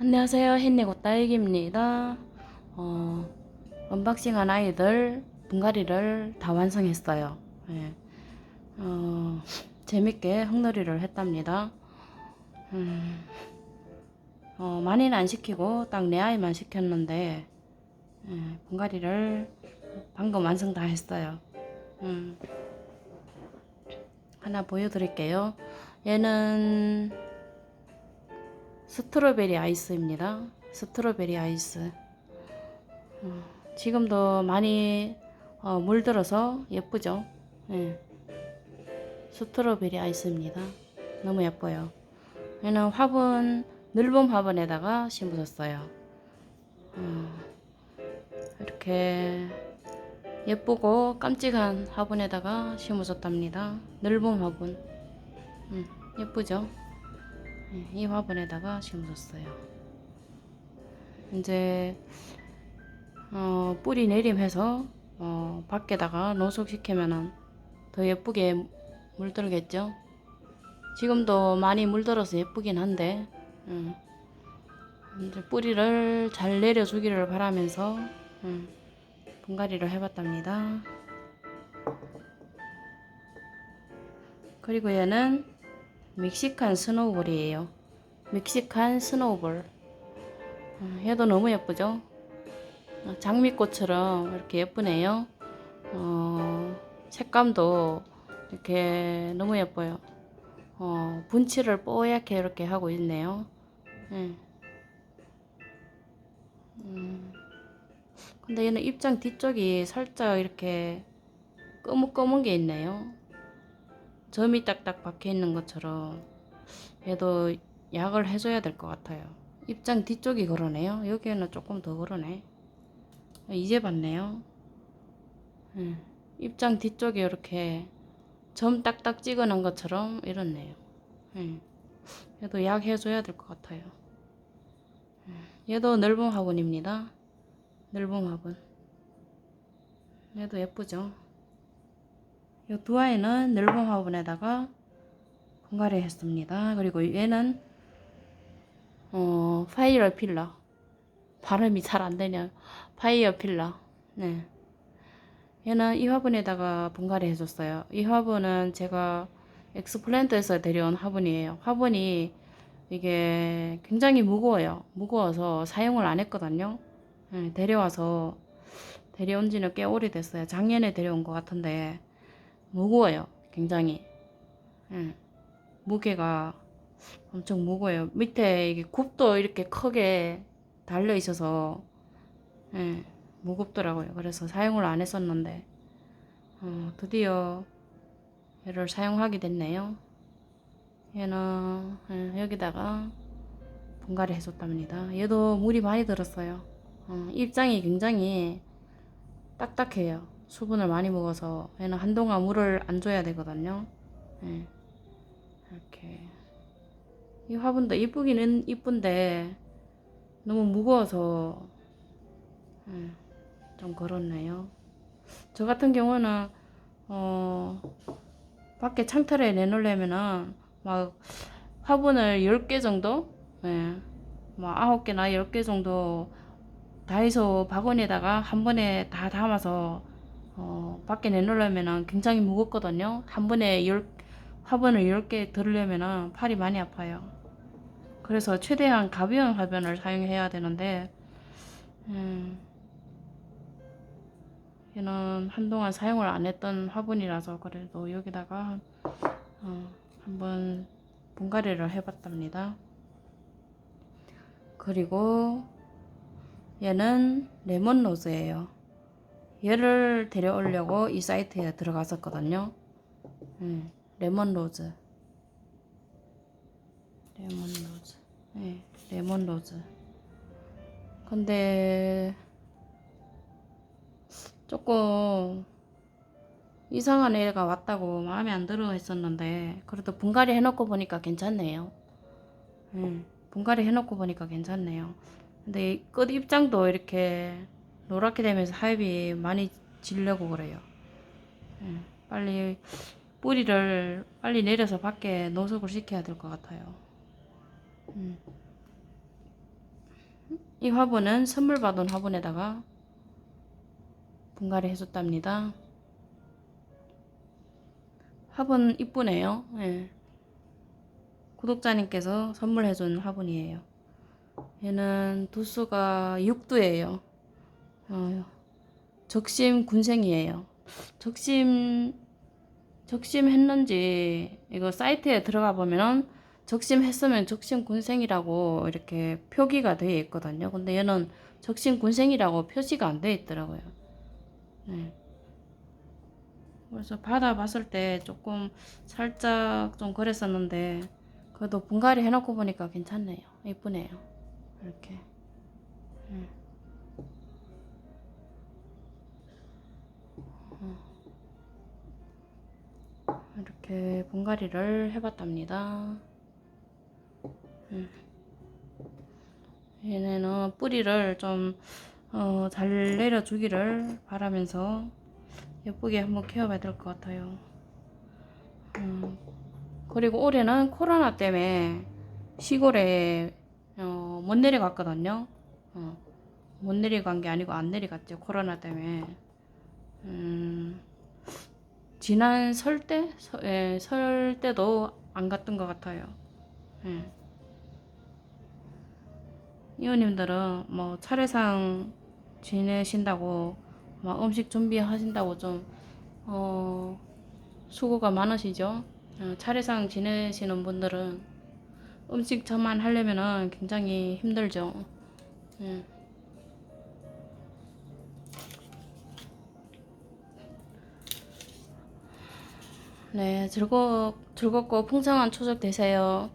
안녕하세요. 햇내고 딸기입니다. 어, 언박싱한 아이들 분갈이를 다 완성했어요. 예. 어, 재밌게 흙놀이를 했답니다. 음, 어, 많이는 안 시키고 딱 내 아이만 시켰는데 예, 분갈이를 방금 완성 다 했어요. 음, 하나 보여드릴게요. 얘는 스트로베리 아이스입니다. 스트로베리 아이스. 어, 지금도 많이 어, 물들어서 예쁘죠? 예. 스트로베리 아이스입니다. 너무 예뻐요. 얘는 화분, 늘봄 화분에다가 심으셨어요. 어, 이렇게 예쁘고 깜찍한 화분에다가 심으셨답니다. 늘봄 화분. 음, 예쁘죠? 네, 이 화분에다가 심으셨어요. 이제 어, 뿌리 내림해서 어, 밖에다가 노숙시키면은 더 예쁘게 물들겠죠. 지금도 많이 물들어서 예쁘긴 한데 음, 이제 뿌리를 잘 내려주기를 바라면서 음, 분갈이를 해봤답니다. 그리고 얘는 멕시칸 스노우볼이에요. 멕시칸 스노우볼. 어, 얘도 너무 예쁘죠? 어, 장미꽃처럼 이렇게 예쁘네요. 어, 색감도 이렇게 너무 예뻐요. 어, 분칠을 뽀얗게 이렇게 하고 있네요. 예. 음, 근데 얘는 입장 뒤쪽이 살짝 이렇게 검은검은 게 있네요. 점이 딱딱 박혀 있는 것처럼 얘도 약을 해줘야 될 것 같아요. 입장 뒤쪽이 그러네요. 여기에는 조금 더 그러네. 이제 봤네요. 예, 입장 뒤쪽에 이렇게 점 딱딱 찍어 놓은 것처럼 이렇네요. 예, 얘도 약 해줘야 될 것 같아요. 예, 얘도 넓은 화분입니다. 넓은 화분. 얘도 예쁘죠? 이 두 아이는 넓은 화분에다가 분갈이 했습니다. 그리고 얘는 어, 파이어 필러. 발음이 잘 안 되냐. 파이어 필러. 네. 얘는 이 화분에다가 분갈이 해줬어요. 이 화분은 제가 엑스플랜트에서 데려온 화분이에요. 화분이 이게 굉장히 무거워요. 무거워서 사용을 안 했거든요. 네, 데려와서 데려온 지는 꽤 오래됐어요. 작년에 데려온 것 같은데 무거워요. 굉장히. 예. 무게가 엄청 무거워요. 밑에 이게 굽도 이렇게 크게 달려 있어서 예, 무겁더라고요. 그래서 사용을 안 했었는데 어, 드디어 얘를 사용하게 됐네요. 얘는 예, 여기다가 분갈이 해줬답니다. 얘도 물이 많이 들었어요. 어, 입장이 굉장히 딱딱해요. 수분을 많이 먹어서 얘는 한동안 물을 안 줘야 되거든요. 예. 이렇게 이 화분도 이쁘기는 이쁜데 너무 무거워서 예, 좀 그렇네요. 저 같은 경우는 어 밖에 창틀에 내놓으려면은 막 화분을 10개 정도 예, 뭐 9개나 10개 정도 다이소 바구니에다가 한 번에 다 담아서 어, 밖에 내놓으려면은 굉장히 무겁거든요. 한 번에 열, 화분을 10개 들으려면은 팔이 많이 아파요. 그래서 최대한 가벼운 화분을 사용해야 되는데, 음, 얘는 한동안 사용을 안 했던 화분이라서 그래도 여기다가 어, 한번 분갈이를 해봤답니다. 그리고 얘는 레몬 로즈예요. 얘를 데려오려고 이 사이트에 들어갔었거든요. 음, 레몬 로즈. 레몬 로즈. 네, 레몬 로즈. 근데 조금 이상한 애가 왔다고 마음에 안 들어 했었는데 그래도 분갈이 해놓고 보니까 괜찮네요. 음, 분갈이 해놓고 보니까 괜찮네요. 근데 이끝 입장도 이렇게 노랗게 되면서 하엽이 많이 질려고 그래요. 음, 빨리 뿌리를 빨리 내려서 밖에 노숙을 시켜야 될 것 같아요. 음. 이 화분은 선물 받은 화분에다가 분갈이 해줬답니다. 화분 이쁘네요. 예. 구독자님께서 선물해준 화분이에요. 얘는 도수가 6도예요. 어, 적심 군생이에요. 적심 적심 했는지 이거 사이트에 들어가 보면은 적심 했으면 적심 군생이라고 이렇게 표기가 되어 있거든요. 근데 얘는 적심 군생이라고 표시가 안 되어 있더라고요. 네. 그래서 받아봤을 때 조금 살짝 좀 그랬었는데 그래도 분갈이 해놓고 보니까 괜찮네요. 이쁘네요. 이렇게. 음. 이렇게 분갈이를 해봤답니다. 음. 얘네는 뿌리를 좀, 어, 잘 내려주기를 바라면서 예쁘게 한번 키워봐야 될 것 같아요. 음, 그리고 올해는 코로나 때문에 시골에 어, 못 내려갔거든요. 어, 못 내려간 게 아니고 안 내려갔죠. 코로나 때문에. 음, 지난 설 때? 서, 예, 설 때도 안 갔던 것 같아요. 예. 이웃님들은 뭐 차례상 지내신다고 막 음식 준비하신다고 좀 어, 수고가 많으시죠. 어, 차례상 지내시는 분들은 음식 저만 하려면은 굉장히 힘들죠. 예. 네, 즐거, 즐겁고 풍성한 추석 되세요.